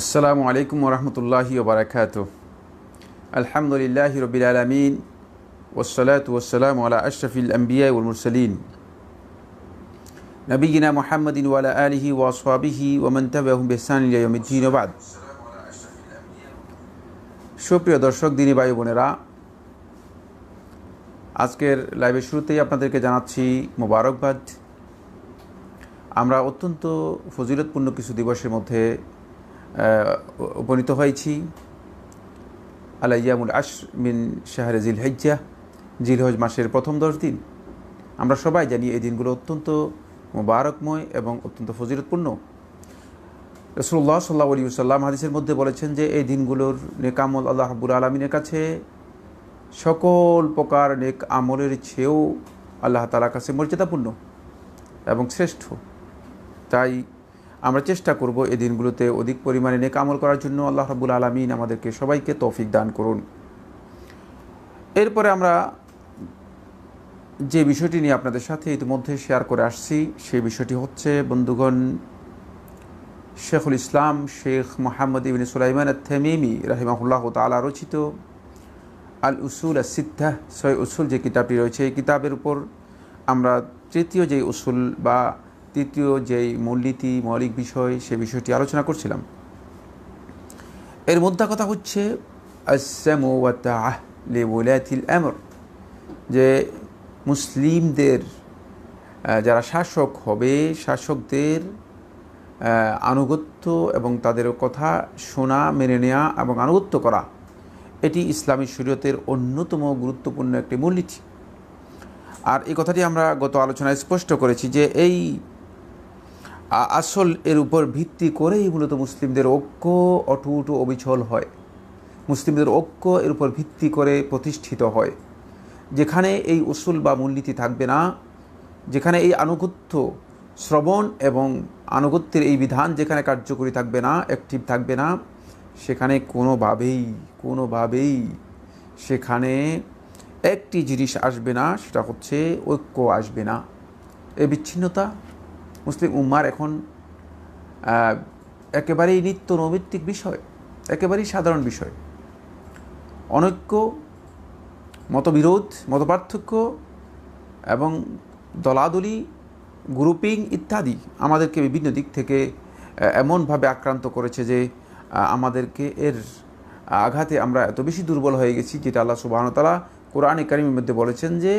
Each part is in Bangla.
আসসালামু আলাইকুম ওরহমতুল্লাহি ওবরাকাত আলহামদুলিল্লাহ রবিল আলমিন ওসলাত ওসালাম আলা আশরফিল আম্বিয়া উলমুরসলিন নবীনা মোহাম্মদিন ওয়ালা আলিহি ওয়াসবিহি ওমন তাবাহুম বেসান ইয়মিদ্দিন বাদ। সুপ্রিয় দর্শক, দিনী ভাই বোনেরা, আজকের লাইভের শুরুতেই আপনাদেরকে জানাচ্ছি মোবারকবাদ। আমরা অত্যন্ত ফজিলতপূর্ণ কিছু দিবসের মধ্যে উপনীত হয়েছি। আলাইয়ামুল আশ মিন শাহরে জিল হেজ্জা জিলহজ মাসের প্রথম দশ দিন। আমরা সবাই জানি এই দিনগুলো অত্যন্ত মোবারকময় এবং অত্যন্ত ফজিলতপূর্ণ। রসুল্লাহ সাল্লাহ আলী সাল্লাম হাদিসের মধ্যে বলেছেন যে, এই দিনগুলোর নেক আমল আল্লাহ হাবুল আলমিনের কাছে সকল প্রকার নেক আমলের চেয়েও আল্লাহ তালার কাছে মর্যাদাপূর্ণ এবং শ্রেষ্ঠ। তাই আমরা চেষ্টা করব এই দিনগুলোতে অধিক পরিমাণে নেক আমল করার জন্য। আল্লাহ রাবুল আলমিন আমাদেরকে সবাইকে তৌফিক দান করুন। এরপরে আমরা যে বিষয়টি নিয়ে আপনাদের সাথে ইতিমধ্যে শেয়ার করে আসছি সেই বিষয়টি হচ্ছে, বন্ধুগণ, শেখুল ইসলাম শেখ মোহাম্মদ ইবিন সুলাইমান থেমিমি রাহিমাহুল্লাহ তালা রচিত আল উসুল সিদ্ধা সয় উসুল যে কিতাবটি রয়েছে, এই কিতাবের উপর আমরা তৃতীয় যে উসুল বা তৃতীয় যেই মূলনীতি, মৌলিক বিষয়, সে বিষয়টি আলোচনা করছিলাম। এর মধ্যে কথা হচ্ছে যে মুসলিমদের যারা শাসক হবে, শাসকদের আনুগত্য এবং তাদের কথা শোনা, মেনে নেওয়া এবং আনুগত্য করা, এটি ইসলামী শরীয়তের অন্যতম গুরুত্বপূর্ণ একটি মূলনীতি। আর এই কথাটি আমরা গত আলোচনায় স্পষ্ট করেছি যে এই আসল এর উপর ভিত্তি করেই মূলত মুসলিমদের ঐক্য অটুট অবিচল হয়। মুসলিমদের ঐক্য এর উপর ভিত্তি করে প্রতিষ্ঠিত হয়। যেখানে এই উসুল বা মূলনীতি থাকবে না, যেখানে এই আনুগত্য শ্রবণ এবং আনুগত্যের এই বিধান যেখানে কার্যকরী থাকবে না অ্যাক্টিভ থাকবে না, সেখানে কোনোভাবেই কোনোভাবেই সেখানে একটি জিনিস আসবে না, সেটা হচ্ছে ঐক্য আসবে না। এ বিচ্ছিন্নতা মুসলিম উম্মার এখন একেবারেই নিত্য নৈমিত্তিক বিষয়, একেবারেই সাধারণ বিষয়। অনৈক্য, মতবিরোধ, মতপার্থক্য এবং দলাদলি গ্রুপিং ইত্যাদি আমাদেরকে বিভিন্ন দিক থেকে এমনভাবে আক্রান্ত করেছে যে আমাদেরকে এর, আঘাতে আমরা এত বেশি দুর্বল হয়ে গেছি, যেটা আল্লাহ সুবাহতালা কোরআন কারিমের মধ্যে বলেছেন যে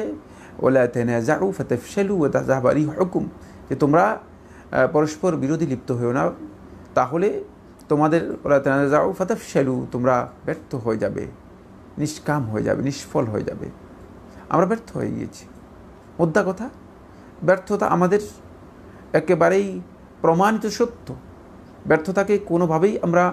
ওলা তেনাজাউ ফতেফশেলু ও তাজাহবারি হুকুম যে তোমরা পরস্পর বিরোধী লিপ্ত হয়েও না, তাহলে তোমাদের ওলা তেনাজাউ ফতেফশেলু তোমরা ব্যর্থ হয়ে যাবে, নিষ্কাম হয়ে যাবে, নিষ্ফল হয়ে যাবে। আমরা ব্যর্থ হয়ে গিয়েছি। মোদ্দা কথা, ব্যর্থতা আমাদের একেবারেই প্রমাণিত সত্য। ব্যর্থতাকে কোনোভাবেই আমরা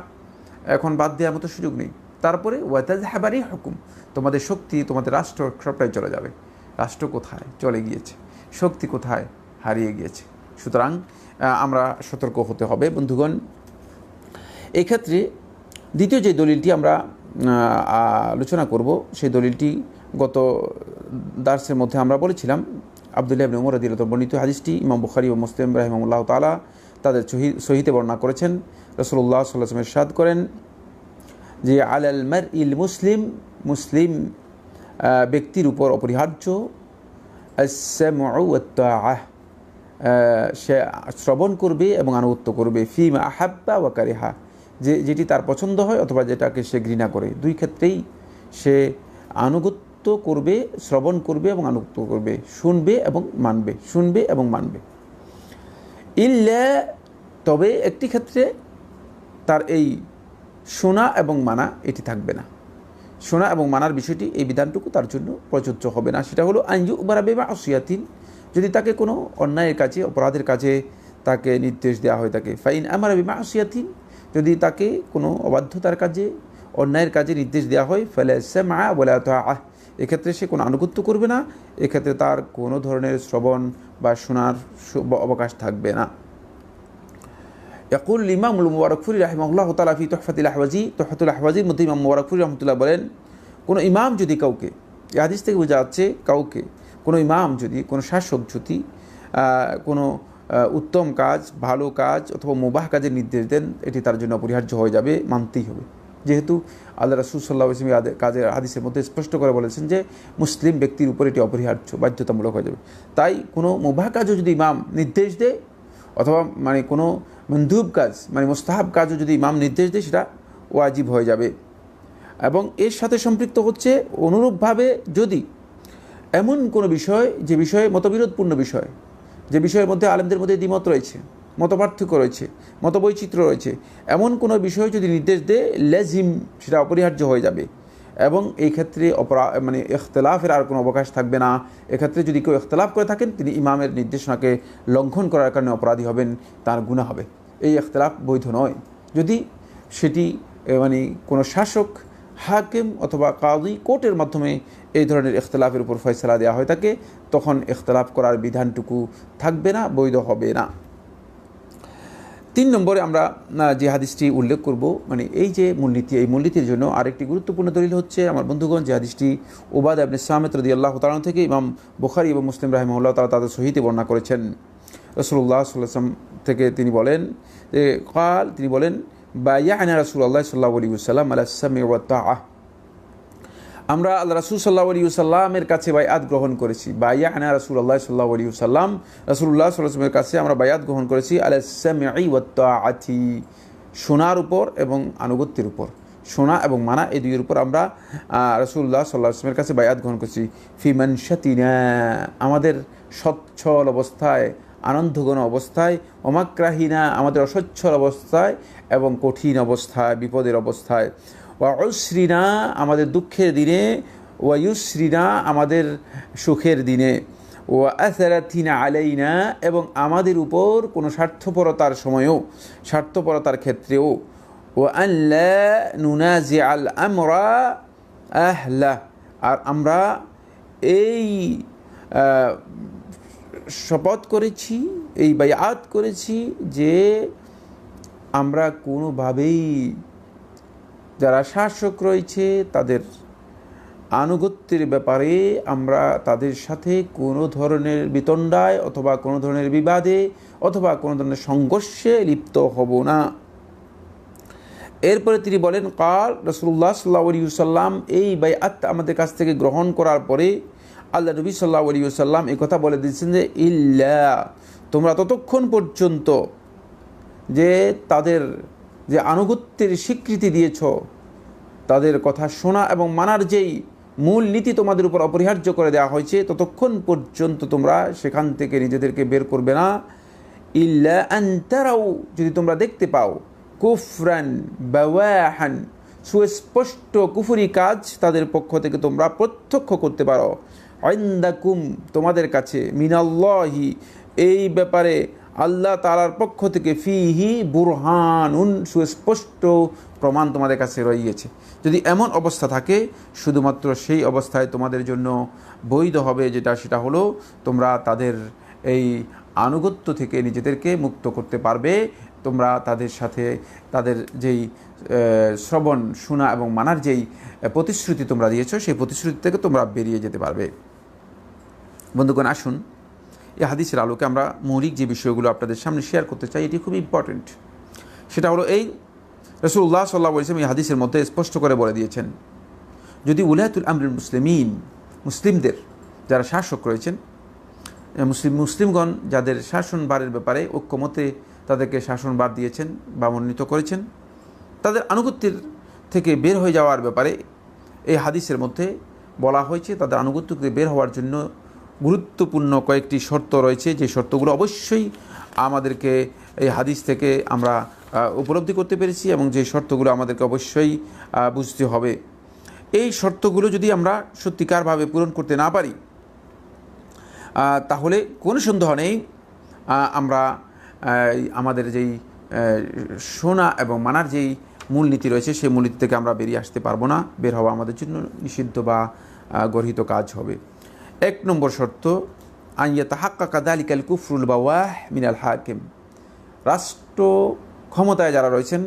এখন বাদ দেওয়ার মতো সুযোগ নেই। তারপরে ওয়াতাজ হ্যাবারি হুকুম তোমাদের শক্তি, তোমাদের রাষ্ট্র সবটাই চলে যাবে। রাষ্ট্র কোথায়? চলে গিয়েছে। শক্তি কোথায়? হারিয়ে গিয়েছে। সুতরাং আমরা সতর্ক হতে হবে, বন্ধুগণ। এক্ষেত্রে দ্বিতীয় যে দলিলটি আমরা আলোচনা করব, সেই দলিলটি গত দার্সের মধ্যে আমরা বলেছিলাম। আবদুল্লাহ ইবনে উমর রদিলত বর্ণিত হাদিসটি ইমাম বুখারি ও মুসলিম রাহিমাহুল্লাহ তালা তাদের সহিতে বর্ণনা করেছেন। রসুল্লাহ সাল্লামের সাদ করেন যে আল আলমার ইল মুসলিম মুসলিম ব্যক্তির উপর অপরিহার্য। সে শ্রবণ করবে এবং আনুগত্য করবে। ফিম আহাব্বা ওয়াকারিহা যে, যেটি তার পছন্দ হয় অথবা যেটাকে সে ঘৃণা করে। দুই ক্ষেত্রেই সে আনুগত্য করবে, শ্রবণ করবে এবং আনুগত্য করবে। শুনবে এবং মানবে। শুনবে এবং মানবে। ইল্লা, তবে একটি ক্ষেত্রে তার এই শোনা এবং মানা এটি থাকবে না। শোনা এবং মানার বিষয়টি এই বিধানটুকু তার জন্য প্রযোজ্য হবে না। সেটা হলো আইনজু উবারাবে বা অসিয়াতিন যদি তাকে কোনো অন্যায়ের কাজে, অপরাধের কাজে তাকে নির্দেশ দেওয়া হয় তাকে। ফাইন আমার বিমা আসিয়াতিন, যদি তাকে কোনো অবাধ্যতার কাজে, অন্যায়ের কাজে নির্দেশ দেওয়া হয়, ফলে সে মা বলে আহ এক্ষেত্রে সে কোনো আনুগত্য করবে না, এক্ষেত্রে তার কোনো ধরনের শ্রবণ বা শোনার অবকাশ থাকবে না। ইয়াকুল ইমাম মুবারকফুরি রাহিমাহুল্লাহ তালা ফি তোহফাতুল আহওয়াজি তোহফাতুল আহওয়াজির মধ্যে ইমাম মুবারকফুরি রহমতুল্লাহ বলেন কোনো ইমাম যদি কাউকে হাদিস থেকে বোঝা যাচ্ছে কাউকে, কোনো ইমাম যদি, কোনো শাসক যদি কোনো উত্তম কাজ, ভালো কাজ অথবা মুবাহ কাজের নির্দেশ দেন, এটি তার জন্য অপরিহার্য হয়ে যাবে, মানতেই হবে। যেহেতু আল্লাহ রাসুল সাল্লাহ ইসলামী কাজের হাদিসের মধ্যে স্পষ্ট করে বলেছেন যে, মুসলিম ব্যক্তির উপর এটি অপরিহার্য, বাধ্যতামূলক হয়ে যাবে। তাই কোনো মুবাহ কাজও যদি ইমাম নির্দেশ দেয় অথবা মানে কোনো মন্দুব কাজ মানে মোস্তাহাব কাজও যদি ইমাম নির্দেশ দেয়, সেটা ওয়াজিব হয়ে যাবে। এবং এর সাথে সম্পৃক্ত হচ্ছে অনুরূপভাবে যদি এমন কোনো বিষয়, যে বিষয়ে মতবিরোধপূর্ণ বিষয়, যে বিষয়ের মধ্যে আলেমদের মধ্যে দ্বিমত রয়েছে, মতপার্থক্য রয়েছে, মতবৈচিত্র্য রয়েছে, এমন কোনো বিষয় যদি নির্দেশ দেয়, লেজিম সেটা অপরিহার্য হয়ে যাবে। এবং এই ক্ষেত্রে অপরা মানে ইখতলাফের আর কোনো অবকাশ থাকবে না। এক্ষেত্রে যদি কেউ ইখতলাফ করে থাকেন, তিনি ইমামের নির্দেশনাকে লঙ্ঘন করার কারণে অপরাধী হবেন, তার গুণা হবে। এই ইখতলাফ বৈধ নয়। যদি সেটি মানে কোনো শাসক, হাকিম অথবা কাদি কোর্টের মাধ্যমে এই ধরনের ইখতলাফের উপর ফয়সলা দেওয়া হয় থাকে, তখন ইখতলাফ করার বিধানটুকু থাকবে না, বৈধ হবে না। তিন নম্বরে আমরা যে হাদিসটি উল্লেখ করব মানে এই যে মূলনীতি, এই মূলনীতির জন্য আরেকটি গুরুত্বপূর্ণ দলিল হচ্ছে, আমার বন্ধুগণ, যে হাদিসটি ওবাদ আবনে সামেত রদি আল্লাহ তালন থেকে ইমাম বুখারি এবং মুসলিম রাহিমউল্লাহ তালা তাদের সহিতে বর্ণনা করেছেন। রসুল্লাহ সাল্লাম থেকে তিনি বলেন যে কাল তিনি বলেন, বায়ানা রাসুল্লাহ সাল্লাহ আলী সাল্লাম আলাহ ওয়া আমরা আল্লাহ রাসুল সাল্লাহ আলী সাল্লামের কাছে বায়াত গ্রহণ করেছি। বাইয়া আনা রাসুল আল্লাহ সাল্লাহ আলী সাল্লাম রাসুল্লাহ সাল্লামের কাছে আমরা বায়াত গ্রহণ করেছি আলাহি সোনার উপর এবং আনুগত্যের উপর। সোনা এবং মানা এই দুইয়ের উপর আমরা রসুল্লাহ সাল্লাহ আসলামের কাছে বায়াত গ্রহণ করছি। ফিমান শাতিনা, আমাদের সচ্ছল অবস্থায়, আনন্দঘন অবস্থায় অমাক্রাহীনা আমাদের অসচ্ছল অবস্থায় এবং কঠিন অবস্থায়, বিপদের অবস্থায়। ওয়াউশ্রীনা আমাদের দুঃখের দিনে ওয়ায়ুশ্রীনা আমাদের সুখের দিনে ও আসারাথিনা আলাইনা এবং আমাদের উপর কোনো স্বার্থপরতার সময়ও, স্বার্থপরতার ক্ষেত্রেও ও আল্লা নুনাজি আল আমরা আহলা। আর আমরা এই শপথ করেছি, এই বায়াত করেছি যে আমরা কোনোভাবেই যারা শাসক রয়েছে, তাদের আনুগত্যের ব্যাপারে আমরা তাদের সাথে কোনো ধরনের বিতণ্ডায় অথবা কোনো ধরনের বিবাদে অথবা কোনো ধরনের সংঘর্ষে লিপ্ত হব না। এরপরে তিনি বলেন, কাল রসুল্লাহ সাল্লাহ সাল্লাম এই আত আমাদের কাছ থেকে গ্রহণ করার পরে আল্লাহ নবী সাল্লাহ আলী সাল্লাম এই কথা বলে দিচ্ছেন যে, ইল্লা, তোমরা ততক্ষণ পর্যন্ত যে তাদের যে আনুগত্যের স্বীকৃতি দিয়েছ, তাদের কথা শোনা এবং মানার যেই মূল নীতি তোমাদের উপর অপরিহার্য করে দেওয়া হয়েছে, ততক্ষণ পর্যন্ত তোমরা সেখান থেকে নিজেদেরকে বের করবে না। ইল্লা যদি তোমরা দেখতে পাও, কুফরান বাওয়াহান, সুস্পষ্ট কুফুরি কাজ তাদের পক্ষ থেকে তোমরা প্রত্যক্ষ করতে পারো। আইন্দাকুম, তোমাদের কাছে, মিনাল্লাহি, এই ব্যাপারে আল্লাহ তালার পক্ষ থেকে ফিহি বুরহানুন, সুস্পষ্ট প্রমাণ তোমাদের কাছে রয়েছে যদি এমন অবস্থা থাকে, শুধুমাত্র সেই অবস্থায় তোমাদের জন্য বৈধ হবে যেটা, সেটা হলো তোমরা তাদের এই আনুগত্য থেকে নিজেদেরকে মুক্ত করতে পারবে। তোমরা তাদের সাথে তাদের যেই শ্রবণ, শোনা এবং মানার যেই প্রতিশ্রুতি তোমরা দিয়েছ, সেই প্রতিশ্রুতি থেকে তোমরা বেরিয়ে যেতে পারবে। বন্ধুগণ, আসুন। এই হাদিসের আলোকে আমরা মৌলিক যে বিষয়গুলো আপনাদের সামনে শেয়ার করতে চাই, এটি খুব ইম্পর্টেন্ট সেটা হলো এই রসুল্লাহ সাল্লাহ ইসলাম এই হাদিসের মধ্যে স্পষ্ট করে বলে দিয়েছেন, যদি উলায়াতুল আমরুল মুসলিমিন, মুসলিমদের যারা শাসক রয়েছেন মুসলিম, মুসলিমগণ যাদের শাসনবারের ব্যাপারে ঐক্যমতে তাদেরকে শাসনবার দিয়েছেন বা মনোনীত করেছেন, তাদের আনুগত্যের থেকে বের হয়ে যাওয়ার ব্যাপারে এই হাদিসের মধ্যে বলা হয়েছে, তাদের আনুগত্যকে বের হওয়ার জন্য গুরুত্বপূর্ণ কয়েকটি শর্ত রয়েছে। যে শর্তগুলো অবশ্যই আমাদেরকে এই হাদিস থেকে আমরা উপলব্ধি করতে পেরেছি এবং যে শর্তগুলো আমাদেরকে অবশ্যই বুঝতে হবে। এই শর্তগুলো যদি আমরা সত্যিকারভাবে পূরণ করতে না পারি তাহলে কোনো সন্দেহ নেই আমরা আমাদের যেই শোনা এবং মানার যেই মূলনীতি রয়েছে, সেই মূলনীতি থেকে আমরা বেরিয়ে আসতে পারব না। বের হওয়া আমাদের জন্য নিষিদ্ধ বা গর্হিত কাজ হবে। এক নম্বর শর্ত আইয়া তাহাক্কা কাদালিকাল কুফরুল বাওয়াহ মিনাল হাকিম। রাষ্ট্র ক্ষমতায় যারা রয়েছেন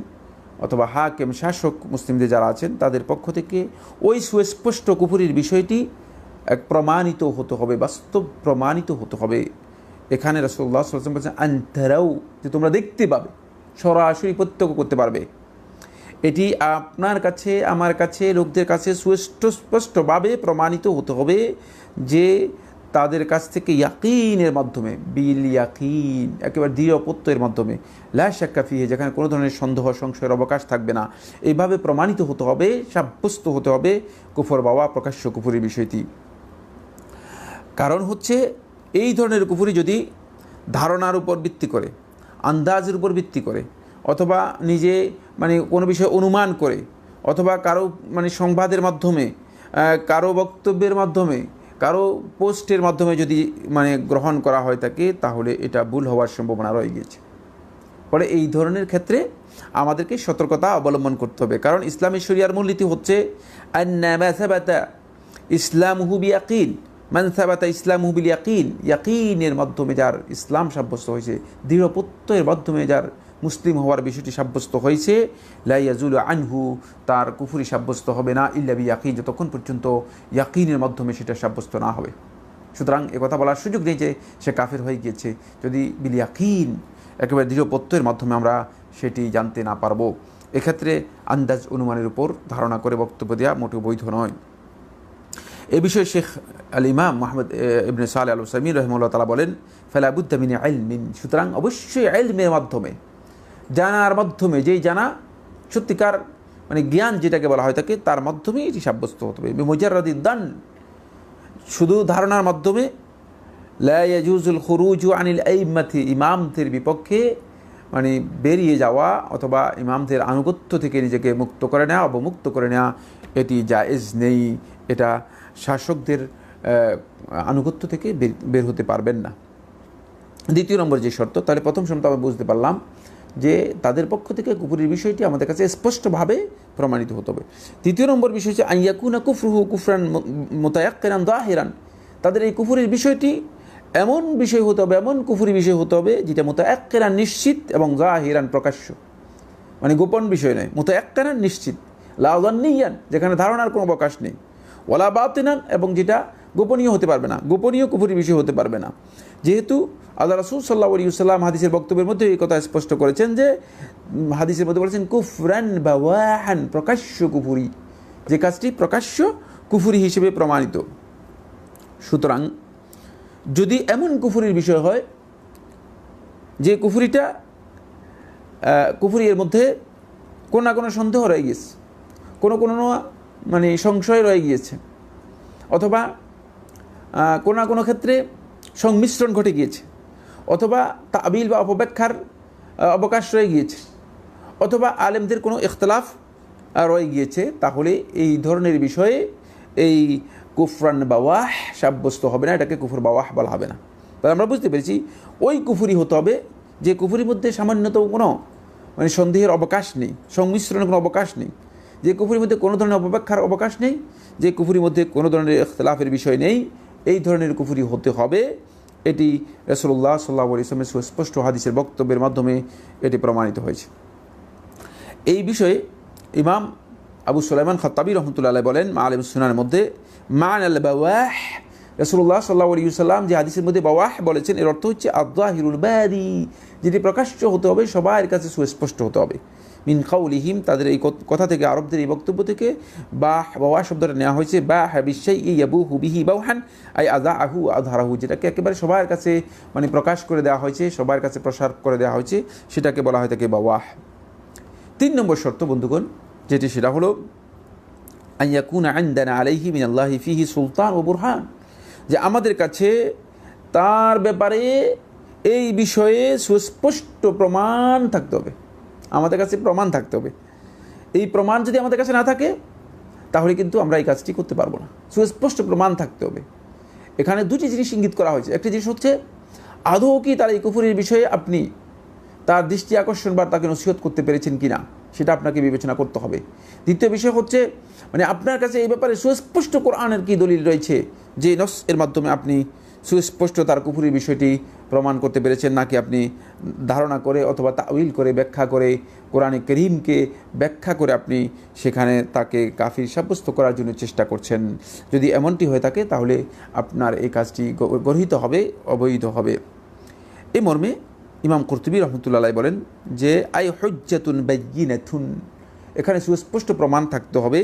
অথবা হাকিম, শাসক, মুসলিমদের যারা আছেন, তাদের পক্ষ থেকে ওই সুস্পষ্ট কুফুরির বিষয়টি এক প্রমাণিত হতে হবে, বাস্তব প্রমাণিত হতে হবে। এখানে রসুল্লাহ সাল্লাম বলছেন আন্তারাও যে তোমরা দেখতে পাবে, সরাসরি প্রত্যক্ষ করতে পারবে। এটি আপনার কাছে, আমার কাছে, লোকদের কাছে সুস্পষ্টভাবে প্রমাণিত হতে হবে। যে তাদের কাছ থেকে ইয়াকিনের মাধ্যমে, বিল ইয়াকিন, একেবারে দৃঢ় প্রত্যয়ের মাধ্যমে লাশাক্কাফিহে যেখানে কোনো ধরনের সন্দেহ, সংশয়ের অবকাশ থাকবে না। এইভাবে প্রমাণিত হতে হবে, সাব্যস্ত হতে হবে কুফর বাবা প্রকাশ্য কুফুরের বিষয়টি। কারণ হচ্ছে, এই ধরনের কুফুরি যদি ধারণার উপর ভিত্তি করে, আন্দাজের উপর ভিত্তি করে, অথবা নিজে মানে কোনো বিষয়ে অনুমান করে, অথবা কারও মানে সংবাদের মাধ্যমে কারও বক্তব্যের মাধ্যমে কারও পোস্টের মাধ্যমে যদি মানে গ্রহণ করা হয় থাকে তাহলে এটা ভুল হওয়ার সম্ভাবনা রয়ে গিয়েছে। ফলে এই ধরনের ক্ষেত্রে আমাদেরকে সতর্কতা অবলম্বন করতে হবে। কারণ ইসলামী শরিয়ার মূলনীতি হচ্ছে ইসলাম হুবি ইয়াকিন মানসাবাতা ইসলাম হুবিল ইয়াকিন। ইয়াকিনের মাধ্যমে যার ইসলাম সাব্যস্ত হয়েছে, দৃঢ় প্রত্যয়ের মাধ্যমে যার মুসলিম হওয়ার বিষয়টি সাব্যস্ত হয়েছে। লাইয়াজুল আনহু, তার কুফুরি সাব্যস্ত হবে না ইল্লাবি ইয়াকিন যতক্ষণ পর্যন্ত ইয়াকিনের মাধ্যমে সেটা সাব্যস্ত না হবে। সুতরাং কথা বলার সুযোগ নেই যে সে কাফের হয়ে গিয়েছে। যদি বিল ইয়াকিন, একেবারে দৃঢ় প্রত্যয়ের মাধ্যমে আমরা সেটি জানতে না পারব। এক্ষেত্রে আন্দাজ অনুমানের উপর ধারণা করে বক্তব্য দেওয়া মোটেও বৈধ নয়। এ বিষয়ে শেখ আল ইমাম মোহাম্মদ ইবনে সাল আল সামির রহমুল্লাহ তালা বলেন ফেলাবুদ্দামিনী আইলমিন সুতরাং অবশ্যই আইলমের মাধ্যমে জানার মাধ্যমে, যেই জানা সত্যিকার মানে জ্ঞান যেটাকে বলা হয় থাকে তার মাধ্যমেই এটি সাব্যস্ত হতে হবে মুজারদি দান শুধু ধারণার মাধ্যমে লাজুজুল খরুজু আনিল এইমাথি ইমামদের বিপক্ষে মানে বেরিয়ে যাওয়া অথবা ইমামদের আনুগত্য থেকে নিজেকে মুক্ত করে নেওয়া, অবমুক্ত করে নেওয়া, এটি জায়েজ নেই। এটা শাসকদের আনুগত্য থেকে বের- বের হতে পারবেন না। দ্বিতীয় নম্বর যে শর্ত, তাহলে প্রথম শর্ত আমরা বুঝতে পারলাম যে তাদের পক্ষ থেকে কুফুরির বিষয়টি আমাদের কাছে স্পষ্টভাবে প্রমাণিত হতে হবে। তৃতীয় নম্বর বিষয় হচ্ছে আইয়াকুনা কুফরুহু কুফরান মোতায়াক্কেরান দাহেরান। তাদের এই কুফুরির বিষয়টি এমন বিষয় হতে হবে, এমন কুফুরি বিষয় হতে হবে যেটা মোতায়াক্কেরান নিশ্চিত এবং জাহিরান প্রকাশ্য। মানে গোপন বিষয় নয় মতো একটানান নিশ্চিত লাউদান্নিয়ান যেখানে ধারণার কোনো অবকাশ নেই। ওলা বাতিনান, এবং যেটা গোপনীয় হতে পারবে না, গোপনীয় কুফুরি বিষয় হতে পারবে না। যেহেতু আল্লাহ রসুল সাল্লাহ সাল্লাম হাদিসের বক্তব্যের মধ্যে এই কথা স্পষ্ট করেছেন যে হাদিসের মধ্যে বলেছেন, কুফরান বা ওয়াহান প্রকাশ্য কুফুরি। যে কাজটি প্রকাশ্য কুফুরি হিসেবে প্রমাণিত। সুতরাং যদি এমন কুফুরির বিষয় হয়, যে কুফুরিটা কুফুরি এর মধ্যে কোনো না কোনো সন্দেহ রয়ে গিয়েছে, কোনো কোনো মানে সংশয় রয়ে গিয়েছে, অথবা কোনো না কোনো ক্ষেত্রে সংমিশ্রণ ঘটে গিয়েছে। অথবা তাবিল বা অপব্যাখ্যার অবকাশ রয়ে গিয়েছে। অথবা আলেমদের কোনো ইখতলাফ রয়ে গিয়েছে। তাহলে এই ধরনের বিষয়ে এই কুফরান বাওয়াহ সাব্যস্ত হবে না। এটাকে কুফর বাওয়াহ বলা হবে না। তাহলে আমরা বুঝতে পেরেছি, ওই কুফুরি হতে হবে, যে কুফুরির মধ্যে সামান্যতম কোনো মানে সন্দেহের অবকাশ নেই, সংমিশ্রণের কোনো অবকাশ নেই। যে কুফুরির মধ্যে কোনো ধরনের অপব্যাখ্যার অবকাশ নেই, যে কুফুরির মধ্যে কোনো ধরনের ইখতলাফের বিষয় নেই এই ধরনের কুফুরি হতে হবে। এটি রসল্লাহ সাল্লাহ ইসলামের সুস্পষ্ট হাদিসের বক্তব্যের মাধ্যমে এটি প্রমাণিত হয়েছে। এই বিষয়ে ইমাম আবু সুলাইমান খত্তাবি রহমতুল্লাহ বলেন, মা আলিম সুনানের মধ্যে মান আল বাওয়াহ রসুল্লাহ সাল্লাহ আলী সাল্লাম যে হাদিসের মধ্যে বাওয়াহ বলেছেন, এর অর্থ হচ্ছে আদাহিরুল বাদি, যেটি প্রকাশ্য হতে হবে, সবার কাছে সুস্পষ্ট হতে হবে। মিন খাউলিহিম তাদের এই কথা থেকে, আরবদের এই বক্তব্য থেকে বা বাওয়া শব্দটা নেওয়া হয়েছে বা হাবিসাই ইয়াবু হুবিহি বাউহান, আই আদা আহু আধারাহু যেটাকে একেবারে সবার কাছে মানে প্রকাশ করে দেওয়া হয়েছে, সবার কাছে প্রসার করে দেওয়া হয়েছে, সেটাকে বলা হয় থাকে বাওয়াহ। তিন নম্বর শর্ত, বন্ধুগণ, যেটি সেটা হলো আইয়াকুন আন্দানা আলাইহি মিন আল্লাহি ফিহি সুলতান ও বুরহান, যে আমাদের কাছে তার ব্যাপারে এই বিষয়ে সুস্পষ্ট প্রমাণ থাকতে হবে। আমাদের কাছে প্রমাণ থাকতে হবে। এই প্রমাণ যদি আমাদের কাছে না থাকে, তাহলে কিন্তু আমরা এই কাজটি করতে পারব না। সুস্পষ্ট প্রমাণ থাকতে হবে। এখানে দুটি জিনিস ইঙ্গিত করা হয়েছে। একটি জিনিস হচ্ছে, আদৌ কি তার এই কুফুরির বিষয়ে আপনি তার দৃষ্টি আকর্ষণ বা তাকে নসিহত করতে পেরেছেন কি না সেটা আপনাকে বিবেচনা করতে হবে। দ্বিতীয় বিষয় হচ্ছে মানে আপনার কাছে এই ব্যাপারে সুস্পষ্ট কোরআনের কি দলিল রয়েছে, যে নস, এর মাধ্যমে আপনি সুস্পষ্ট তার কুফুরির বিষয়টি প্রমাণ করতে পেরেছেন, নাকি আপনি ধারণা করে অথবা তাউইল করে, ব্যাখ্যা করে, কোরআনে করিমকে ব্যাখ্যা করে আপনি সেখানে তাকে কাফির সাব্যস্ত করার জন্য চেষ্টা করছেন? যদি এমনটি হয়ে থাকে, তাহলে আপনার এই কাজটি গর্হিত হবে, অবৈধ হবে। এই মর্মে ইমাম কর্তুবী রহমতুল্লাহ বলেন যে, আই হজ্জাতুন বাইয়িনাতুন। এখানে সুস্পষ্ট প্রমাণ থাকতে হবে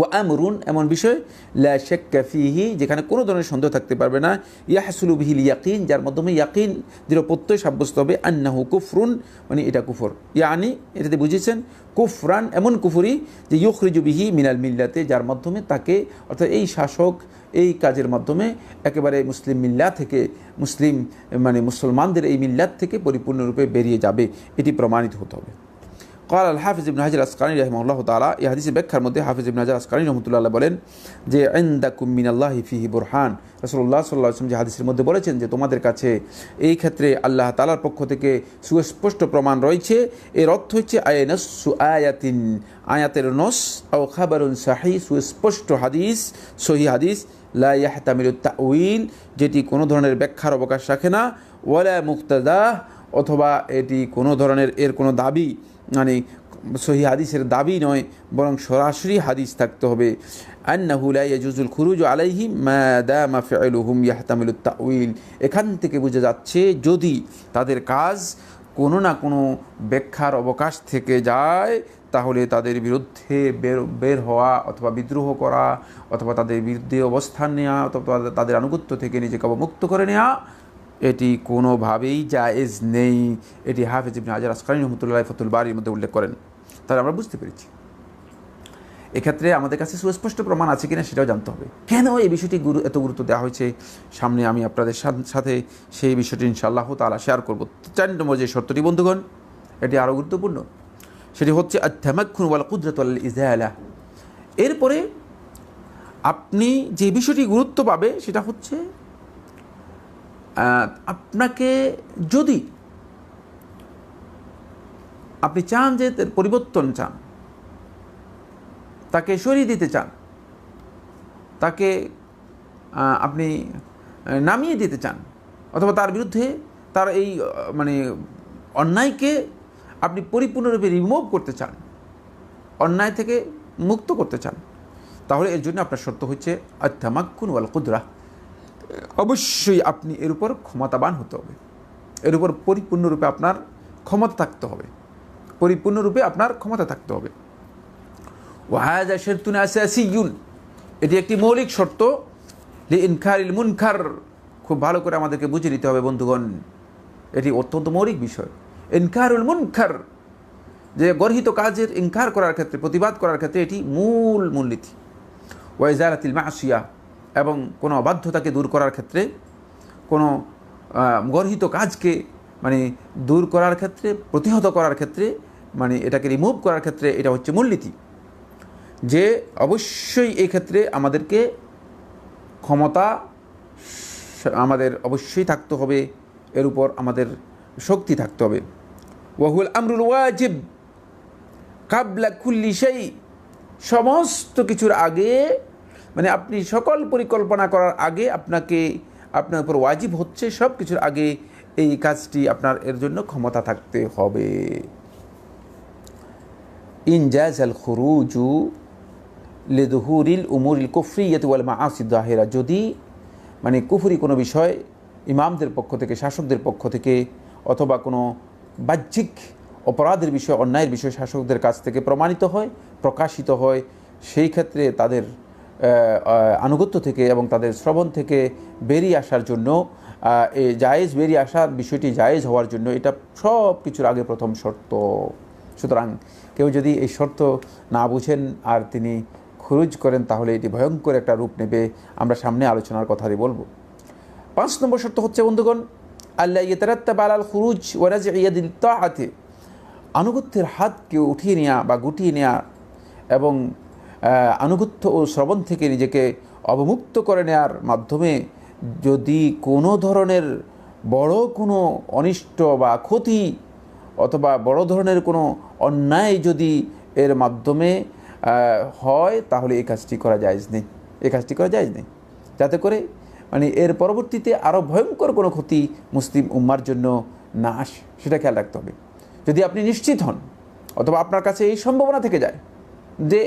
ও আমরুন, এমন বিষয়, লা শেক্কা ফিহি, যেখানে কোনো ধরনের সন্দেহ থাকতে পারবে না। ইয়াহসুলু বিহিল ইয়াকিন যার মাধ্যমে ইয়াকিন দৃঢ় প্রত্যয় সাব্যস্ত হবে, আন্নাহু কুফরুন মানে এটা কুফর। ইয়ানি, এটাতে বুঝেছেন, কুফরান এমন কুফরি যে ইউখরিজু বিহি মিনাল মিল্লাতে, যার মাধ্যমে তাকে, অর্থাৎ এই শাসক, এই কাজের মাধ্যমে একেবারে মুসলিম মিল্লা থেকে, মুসলিম মানে মুসলমানদের এই মিল্লাত থেকে পরিপূর্ণরূপে বেরিয়ে যাবে। এটি প্রমাণিত হতে হবে। কল আল হাফিজ ইবন হাজির আসকানি রহমুল্লাহ তালা এই হাদিসের ব্যাখ্যার মধ্যে হাফিজ ইবন হাজার আসকানি রহমতুল্লাহ বলেন যে আইন্দা কুমিন আল্লাহ ফিহি বোরহান। রসুল্লাহ সাল্লাহ যে হাদিসের মধ্যে বলেছেন যে, তোমাদের কাছে এই ক্ষেত্রে আল্লাহ তালার পক্ষ থেকে সুস্পষ্ট প্রমাণ রয়েছে। এর অর্থ হচ্ছে আয়নসু আয়াতিন, আয়াতের নস ও খাবারুন শাহি সুস্পষ্ট হাদিস সহি হাদিস লাহতামির তাউইল যেটি কোনো ধরনের ব্যাখ্যার অবকাশ রাখে না, ওয়ালা মুক্তাদাহ, অথবা এটি কোনো ধরনের, এর কোনো দাবি মানে সহি হাদিসের দাবি নয়, বরং সরাসরি হাদিস থাকতে হবে। আন্নাহু লা খুরুজ আলাইহি মা দামা ফি'লুহুম ইয়াহতামিলুত তাউইল এখান থেকে বোঝা যাচ্ছে, যদি তাদের কাজ কোনো না কোনো ব্যাখ্যার অবকাশ থেকে যায়, তাহলে তাদের বিরুদ্ধে বের বের হওয়া অথবা বিদ্রোহ করা, অথবা তাদের বিরুদ্ধে অবস্থান নেওয়া অথবা তাদের আনুগত্য থেকে নিজেকে অবমুক্ত করে নেওয়া এটি কোনোভাবেই জায়েজ নেই। এটি হাফিজ ইবনে হাজার আসকানি রহমতুল্লাহ ফতুল বাড়ির মধ্যে উল্লেখ করেন। তাহলে আমরা বুঝতে পেরেছি। এক্ষেত্রে আমাদের কাছে সুস্পষ্ট প্রমাণ আছে কিনা সেটাও জানতে হবে। কেন এই বিষয়টি গুরু, এত গুরুত্ব দেওয়া হয়েছে? সামনে আমি আপনাদের সাথ- সেই বিষয়টি ইনশাআল্লাহ তালা শেয়ার করব। চার নম্বর যে শর্তটি, বন্ধুগণ, এটি আরও গুরুত্বপূর্ণ। সেটি হচ্ছে আত্মামাক্ষুন ওয়াল কুদরত ইজালা। এরপরে আপনি যে বিষয়টি গুরুত্ব পাবে সেটা হচ্ছে আপনাকে যদি আপনি চান যে পরিবর্তন চান, তাকে সরিয়ে দিতে চান, তাকে আপনি নামিয়ে দিতে চান, অথবা তার বিরুদ্ধে তার এই মানে অন্যায়কে আপনি পরিপূর্ণরূপে রিমুভ করতে চান, অন্যায় থেকে মুক্ত করতে চান, তাহলে এর জন্য আপনার শর্ত হচ্ছে আত্মামাক্কুন ওয়াল কুদরা। অবশ্যই আপনি এর উপর ক্ষমতাবান হতে হবে। এর উপর পরিপূর্ণরূপে আপনার ক্ষমতা থাকতে হবে। পরিপূর্ণরূপে আপনার ক্ষমতা থাকতে হবে। ওয়াহাজা শেরতুন আসাসিউন এটি একটি মৌলিক শর্ত। লি ইনকারিল মুনকার। খুব ভালো করে আমাদেরকে বুঝে নিতে হবে বন্ধুগণ। এটি অত্যন্ত মৌলিক বিষয়। ইনকারুল মুনকার। যে গর্হিত কাজের ইনকার করার ক্ষেত্রে, প্রতিবাদ করার ক্ষেত্রে এটি মূল মূলনীতি। ওয়াইজারাতিল মাসিয়া। এবং কোনো অবাধ্যতাকে দূর করার ক্ষেত্রে, কোনো গর্হিত কাজকে মানে দূর করার ক্ষেত্রে, প্রতিহত করার ক্ষেত্রে মানে এটাকে রিমুভ করার ক্ষেত্রে এটা হচ্ছে মূলনীতি। যে অবশ্যই এই ক্ষেত্রে আমাদেরকে ক্ষমতা আমাদের অবশ্যই থাকতে হবে, এর উপর আমাদের শক্তি থাকতে হবে। ওয়াহুল আমরুল ওয়াজিব কাবলা কুল্লি সেই সমস্ত কিছুর আগে মানে আপনি সকল পরিকল্পনা করার আগে আপনাকে, আপনার উপর ওয়াজিব হচ্ছে সব কিছুর আগে এই কাজটি আপনার এর জন্য ক্ষমতা থাকতে হবে। ইনজাজ আল খুরুজু লেদহুরিল উমুরিল কুফরিয়ত ওয়াল মাআসি দাহেরা যদি মানে কুফরি কোনো বিষয় ইমামদের পক্ষ থেকে, শাসকদের পক্ষ থেকে অথবা কোনো বাহ্যিক অপরাধের বিষয়, অন্যায়ের বিষয় শাসকদের কাছ থেকে প্রমাণিত হয়, প্রকাশিত হয়, সেই ক্ষেত্রে তাদের আনুগত্য থেকে এবং তাদের শ্রবণ থেকে বেরিয়ে আসার জন্য এই জায়েজ বেরিয়ে আসার বিষয়টি জায়েজ হওয়ার জন্য এটা সব কিছুর আগে প্রথম শর্ত। সুতরাং কেউ যদি এই শর্ত না বুঝেন আর তিনি খুরুজ করেন, তাহলে এটি ভয়ঙ্কর একটা রূপ নেবে। আমরা সামনে আলোচনার কথাটি বলব। পাঁচ নম্বর শর্ত হচ্ছে, বন্ধুগণ, আল্লাহ ইয়েতারাত্তা বালাল খুরুজ ওয়ারাজ ইয়াদিল তাআতে। আনুগত্যের হাতকে উঠিয়ে নেওয়া বা গুটিয়ে নেওয়া এবং আনুগত্য ও শ্রবণ থেকে নিজেকে অবমুক্ত করে নেওয়ার মাধ্যমে যদি কোনো ধরনের বড় কোনো অনিষ্ট বা ক্ষতি অথবা বড় ধরনের কোনো অন্যায় যদি এর মাধ্যমে হয়, তাহলে এই কাজটি করা যায়জ নেই। এই কাজটি করা যায়জ নেই। যাতে করে মানে এর পরবর্তীতে আরও ভয়ঙ্কর কোনো ক্ষতি মুসলিম উম্মার জন্য না আসে, সেটা খেয়াল রাখতে হবে। যদি আপনি নিশ্চিত হন অথবা আপনার কাছে এই সম্ভাবনা থেকে যায় যে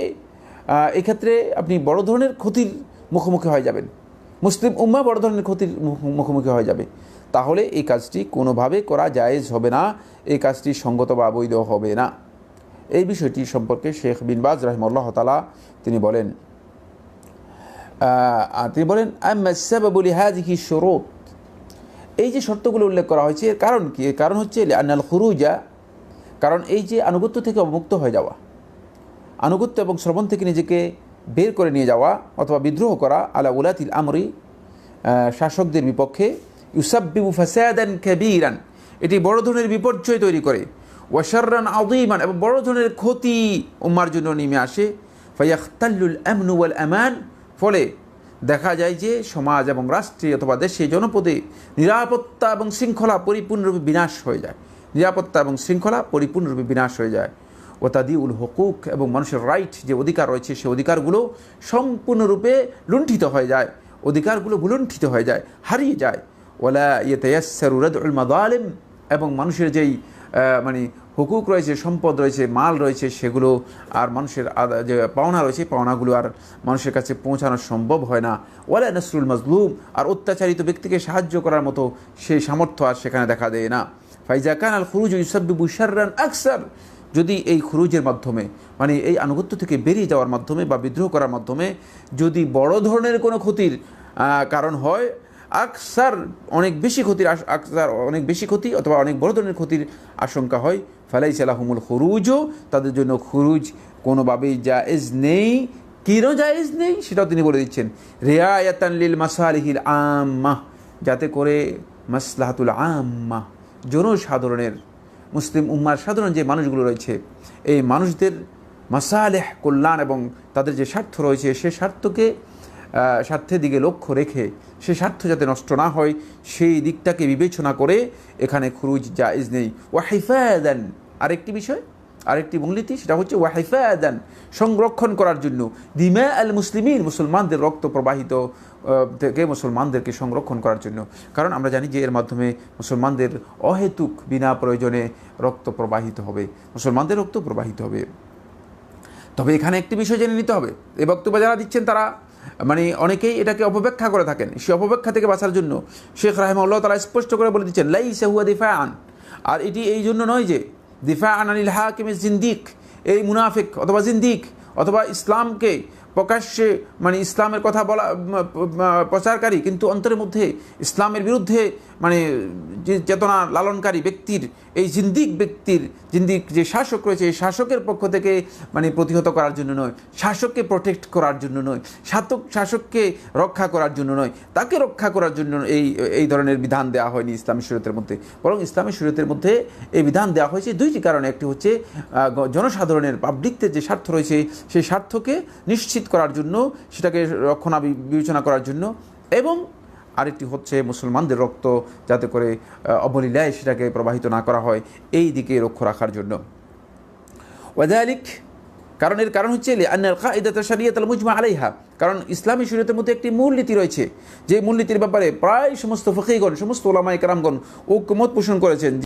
এক্ষেত্রে আপনি বড় ধরনের ক্ষতির মুখোমুখি হয়ে যাবেন। মুসলিম উম্মা বড় ধরনের ক্ষতির মুখ- মুখোমুখি হয়ে যাবে। তাহলে এই কাজটি কোনোভাবে করা জায়েজ হবে না, এই কাজটি সঙ্গত বা বৈধ হবে না। এই বিষয়টি সম্পর্কে শেখ বিন বাজ রহমল্লাহ তালা তিনি বলেন তিনি বলেন বলি হাজিহি শরত। এই যে শর্তগুলো উল্লেখ করা হয়েছে, এর কারণ কি? এর কারণ হচ্ছে আন্নাল খুরুজা, কারণ এই যে আনুগত্য থেকে অবমুক্ত হয়ে যাওয়া। আনুগত্য এবং শ্রবণ থেকে নিজেকে বের করে নিয়ে যাওয়া অথবা বিদ্রোহ করা আলা উলাতিল আমরি শাসকদের বিপক্ষে ইউসাব্বিবু ফাসাদান কাবীরান। এটি বড় ধরনের বিপর্যয় তৈরি করে। ওয়াশাররান আযীমান এবং বড় ধরনের ক্ষতি উম্মার জন্য নেমে আসে। ফায়াখতাল্লুল আমনু ওয়াল আমান। ফলে দেখা যায় যে সমাজ এবং রাষ্ট্রে অথবা দেশে জনপদে নিরাপত্তা এবং শৃঙ্খলা পরিপূর্ণরূপে বিনাশ হয়ে যায়। নিরাপত্তা এবং শৃঙ্খলা পরিপূর্ণরূপে বিনাশ হয়ে যায়। ও তাদি উল হকুক এবং মানুষের রাইট যে অধিকার রয়েছে, সে অধিকারগুলো সম্পূর্ণরূপে লুণ্ঠিত হয়ে যায়। অধিকারগুলো ভুলুণ্ঠিত হয়ে যায়, হারিয়ে যায়। ওলা ইয়ে ইয়েতায়াসরুরদুল মাদালিম এবং মানুষের যেই মানে হুকুক রয়েছে, সম্পদ রয়েছে, মাল রয়েছে, সেগুলো আর মানুষের যে পাওনা রয়েছে পাওনাগুলো আর মানুষের কাছে পৌঁছানো সম্ভব হয় না। ওয়ালা নসরুল মজলুম আর অত্যাচারিত ব্যক্তিকে সাহায্য করার মতো সেই সামর্থ্য আর সেখানে দেখা দেয় না। ফাইজা কান আল খুরুজ ইউসাব্বিবু শাররান আকসার যদি এই খুরুজের মাধ্যমে মানে এই আনুগত্য থেকে বেরিয়ে যাওয়ার মাধ্যমে বা বিদ্রোহ করার মাধ্যমে যদি বড় ধরনের কোনো ক্ষতির কারণ হয়, আকসার অনেক বেশি ক্ষতির আকসার অনেক বেশি ক্ষতি অথবা অনেক বড় ধরনের ক্ষতির আশঙ্কা হয় ফালাই সালাহুমুল খুরুজও তাদের জন্য খুরুজ কোনোভাবেই জায়েজ নেই। কিরও জায়েজ নেই? সেটাও তিনি বলে দিচ্ছেন। রেয়ায়াতান লিল মাসালিহিল আম্মা যাতে করে মাসলাহাতুল আম্মা জনসাধারণের মুসলিম উম্মার সাধারণ যে মানুষগুলো রয়েছে, এই মানুষদের মাসালেহ কল্যাণ এবং তাদের যে স্বার্থ রয়েছে, সে স্বার্থকে স্বার্থের দিকে লক্ষ্য রেখে, সে স্বার্থ যাতে নষ্ট না হয়, সেই দিকটাকে বিবেচনা করে এখানে খুরুজ জায়েজ নেই। ওয়াহিফাদান, আরেকটি বিষয়, আরেকটি মূলনীতি, সেটা হচ্ছে ওয়াহিফাদান, সংরক্ষণ করার জন্য। দিমা আল মুসলিমিন মুসলমানদের রক্ত প্রবাহিত থেকে মুসলমানদেরকে সংরক্ষণ করার জন্য? কারণ আমরা জানি যে এর মাধ্যমে মুসলমানদের অহেতুক বিনা প্রয়োজনে রক্ত প্রবাহিত হবে। মুসলমানদের রক্ত প্রবাহিত হবে। তবে এখানে একটি বিষয় জেনে নিতে হবে। এই বক্তব্য যারা দিচ্ছেন তারা মানে অনেকেই এটাকে অপব্যাখ্যা করে থাকেন। সে অপব্যাখ্যা থেকে বাঁচার জন্য শেখ রাহেমাল্লাহ তারা স্পষ্ট করে বলে দিচ্ছেন লাই সাহুয়া দিফা আন আর এটি এই জন্য নয় যে দিফা আন আনিল হাকিম জিন্দিক, এই মুনাফিক অথবা জিন্দিক অথবা ইসলামকে প্রকাশ্যে মানে ইসলামের কথা বলা প্রচারকারী, কিন্তু অন্তরের মধ্যে ইসলামের বিরুদ্ধে মানে যে চেতনা লালনকারী ব্যক্তির এই জিন্দিক ব্যক্তির, জিন্দিক যে শাসক রয়েছে, এই শাসকের পক্ষ থেকে মানে প্রতিহত করার জন্য নয়, শাসককে প্রোটেক্ট করার জন্য নয় শাসক শাসককে রক্ষা করার জন্য নয়, তাকে রক্ষা করার জন্য এই এই ধরনের বিধান দেওয়া হয়নি ইসলামী শরীয়তের মধ্যে। বরং ইসলামী শরীয়তের মধ্যে এই বিধান দেওয়া হয়েছে দুইটি কারণে। একটি হচ্ছে জনসাধারণের পাবলিকদের যে স্বার্থ রয়েছে, সেই স্বার্থকে নিশ্চিত করার জন্য, সেটাকে রক্ষণা বিবেচনা করার জন্য এবং আরেকটি হচ্ছে মুসলমানদের রক্ত যাতে করে অবলীলায় সেটাকে প্রবাহিত না করা হয়, এই দিকে লক্ষ্য রাখার জন্য। ওয়াজালিক কারণের কারণ হচ্ছে আলাইহা। কারণ ইসলামী শরীয়তের মধ্যে একটি মূলনীতি রয়েছে, যে মূলনীতির ব্যাপারে প্রায় সমস্ত ফকিগণ সমস্ত ওলামায় কারামগণ ঐক্যমত পোষণ করেছেন।